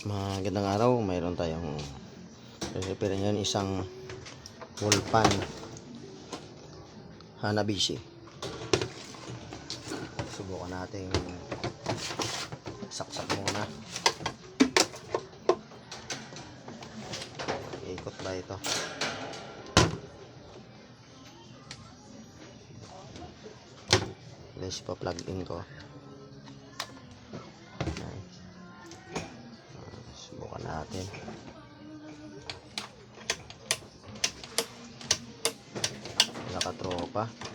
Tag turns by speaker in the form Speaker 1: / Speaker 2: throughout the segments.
Speaker 1: Magandang araw, mayroon tayong repair ngayon isang wall pan Hanabishi. Subukan natin saksak muna. Ikot ba ito? Guys, pa-plug in ko. Natin. Nakatropa.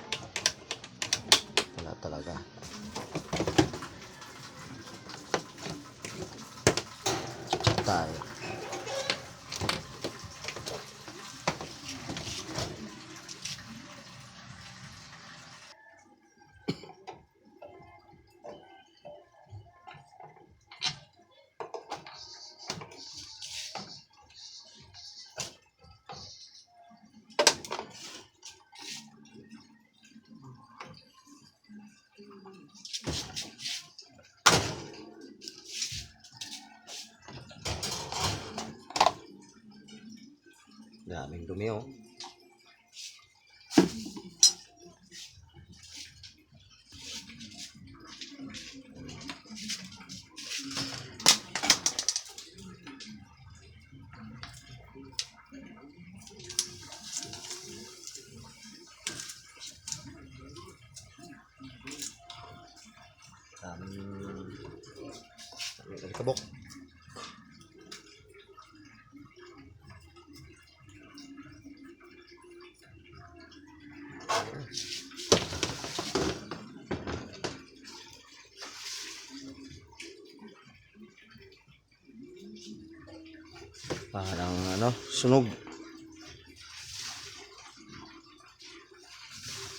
Speaker 1: Daming dumi oh. Daming daming alikabok. Parang ano, sunog.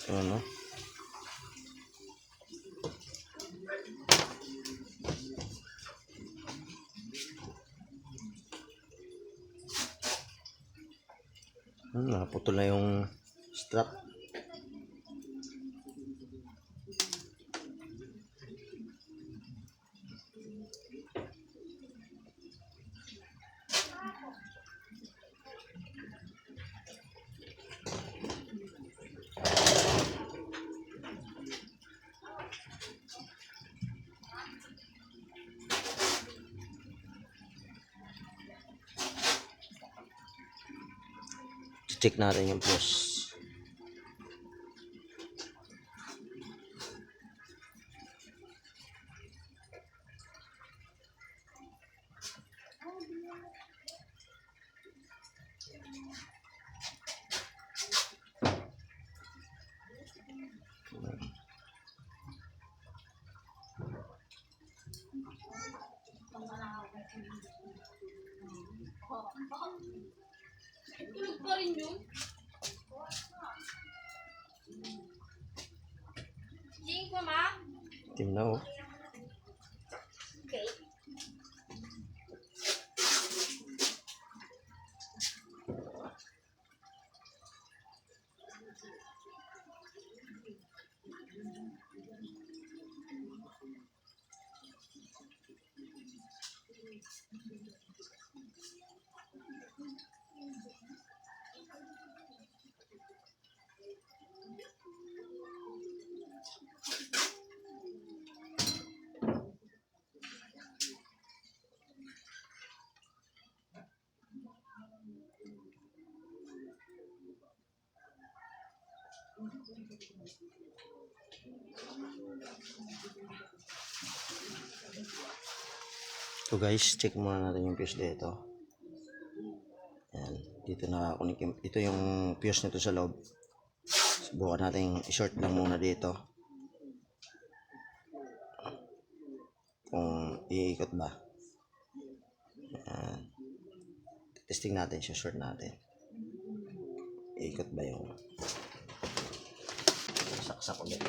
Speaker 1: Ano? Hmm, naputol na yung strap. Check natin yung fuse.
Speaker 2: Tulog pa rin yun. Jing pa, ma?
Speaker 1: Tingnan oh.
Speaker 2: Okay.
Speaker 1: So guys, check muna natin yung fuse dito. Yan, dito na kunik yung, ito yung fuse nito sa loob. Subukan natin i-short lang muna dito. Kung iikot ba. Yan. Testing natin siya, short natin. Iikot ba yung saksak ulit.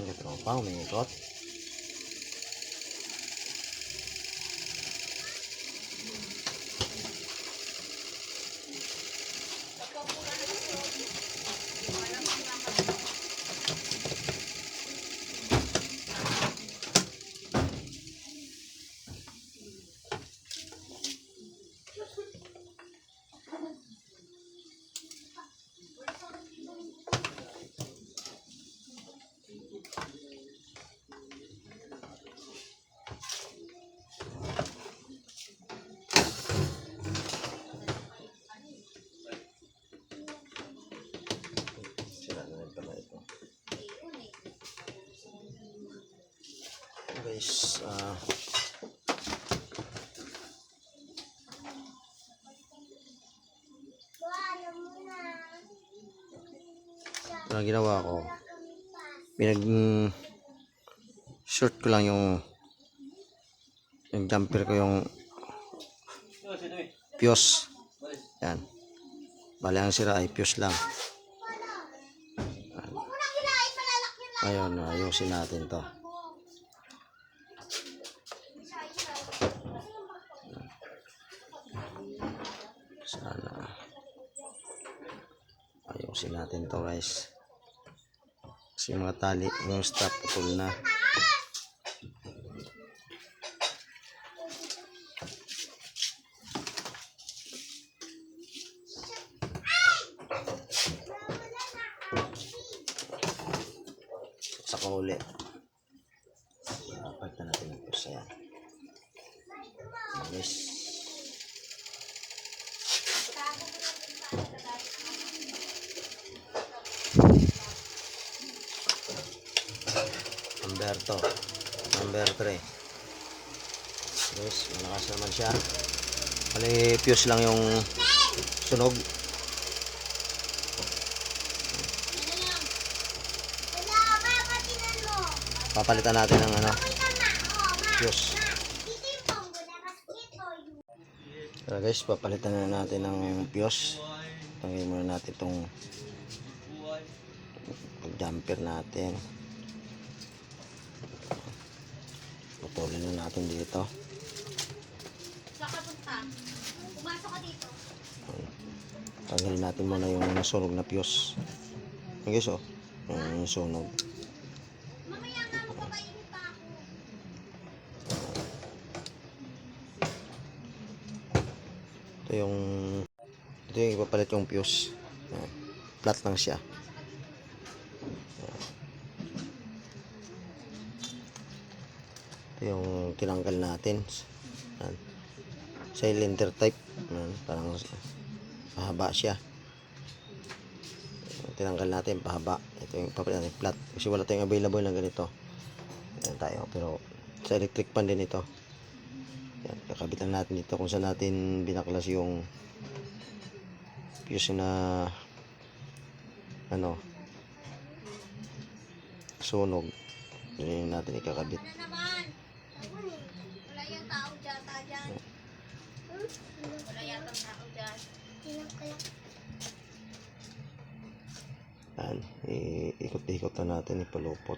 Speaker 1: Yan, katropa, umiikot. Guys, ah Ito ang ginawa ko. Pinag short ko lang yung yung jumper ko yung fuse. Yan. Bali ang sira ay fuse lang. Ayun, ayusin natin to. Sana ayusin natin to guys. Kasi mga tali, yung strap putol na. sa uli. Pagta natin ang pusa yan. Yes. Number to. Number 3. Yes, malakas naman siya. Bali, fuse lang yung sunog. Papalitan natin ng ano, fuse. Tara guys, papalitan na natin ng fuse. Tanggalin muna natin itong jumper natin. Putulin na natin dito.
Speaker 2: Saan ka punta? Pumasok ka dito.
Speaker 1: Tanggalin natin muna yung nasunog na fuse. Yung guys oh, yung sunog.
Speaker 2: Mamaya nga magpapainit pa ako.
Speaker 1: Ito yung ito yung ipapalit yung fuse. Ayan. Flat lang siya. Yung tinanggal natin. Ayan. Cylinder type. Ayan. Parang pahaba siya. Tinanggal natin pahaba. Ito yung ipapalit natin flat. Kasi wala tayong available na ganito. Ayan tayo. Pero sa electric pan din ito. Yan, kakabit natin dito kung saan natin binaklas yung fuse na ano sunog. Yun natin ikakabit. Yan, iikot-ikot na natin ipalupot.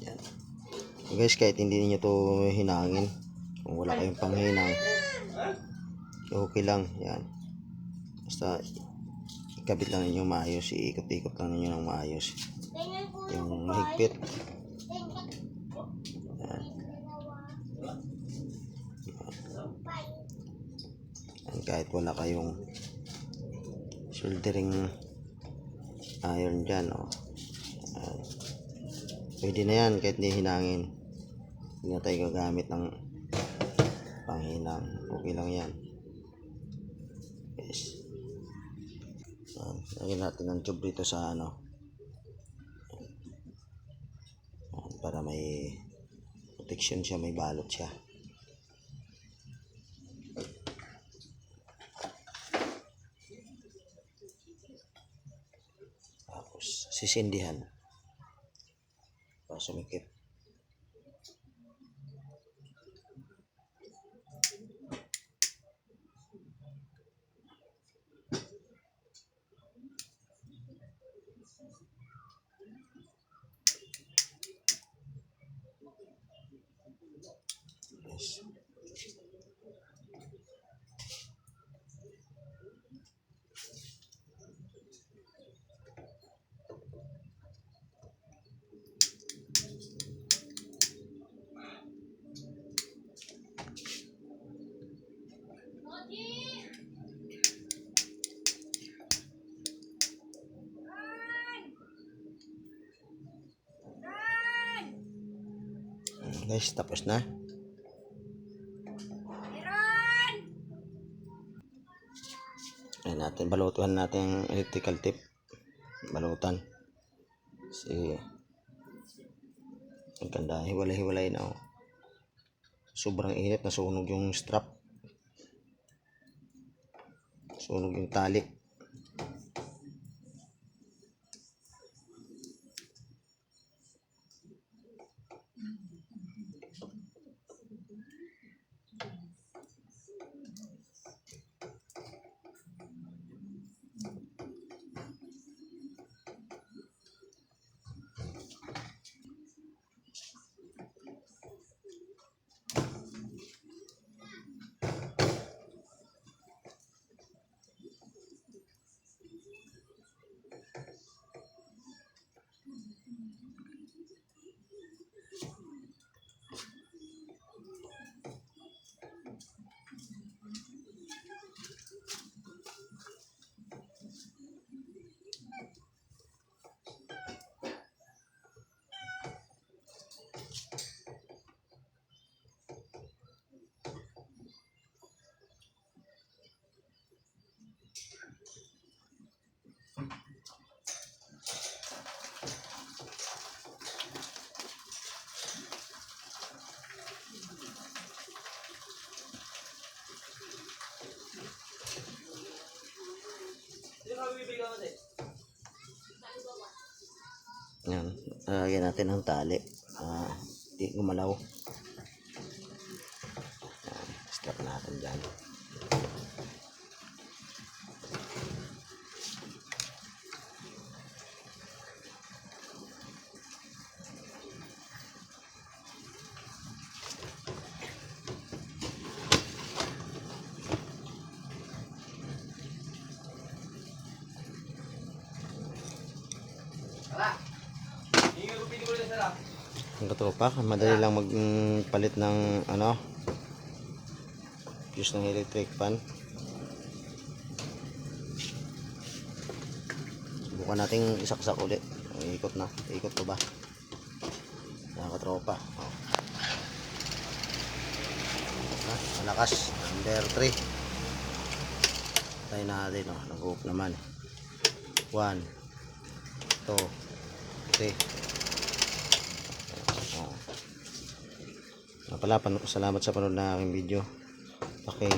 Speaker 1: Yan. Guys, kahit hindi niyo to hinangin, kung wala kayong panghinang, okay lang. Yan. Basta ikabit lang ninyo maayos, iikot-ikot lang ninyo ng maayos. Yung mahigpit. Yan. Yan, kahit wala kayong soldering iron dyan, oh. Yan. Pwede na yan kahit hindi hinangin. Hindi na tayo gagamit ng panghinang. Okay lang yan. Yes. Yan. Lagyan natin ng tube dito sa ano. Para may protection siya, may balot siya. Tapos, sisindihan. Para sumikip. Guys, tapos na. Ayan natin, balutuhan natin yung electrical tip. Balutan. Kasi, ang ganda, hiwalay-hiwalay na oh. Sobrang init, nasunog yung strap. Sunog yung tali. Mm-hmm. Yan. Lagyan natin ang tali. Ah, di gumalaw. Yan. Stop natin dyan. Ang katopak, madali lang magpalit ng ano fuse ng electric fan. Subukan nating isaksak ulit. Ikot na. Ikot ko ba? Yan katropa. Oh. Ah, malakas. Number 3. Tayo natin. Oh. Nag-hook naman. 1 2 3 Oh. Nga pala, pano- salamat sa panood na aking video. Paki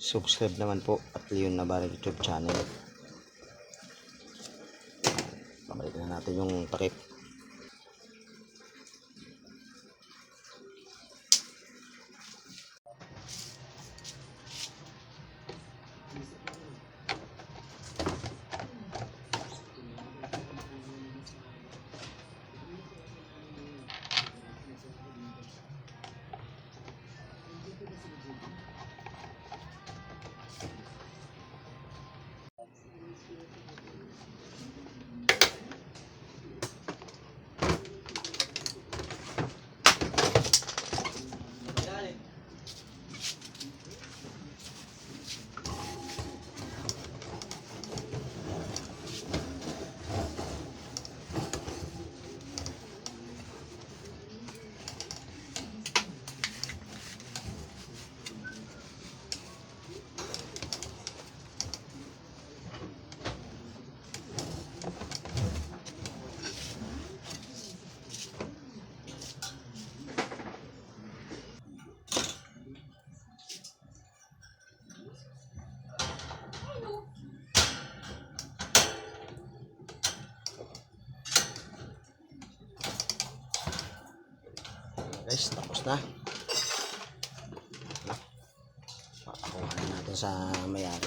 Speaker 1: subscribe naman po at Leon Navarre YouTube channel. Pabalik na natin yung takip. Sa mayari.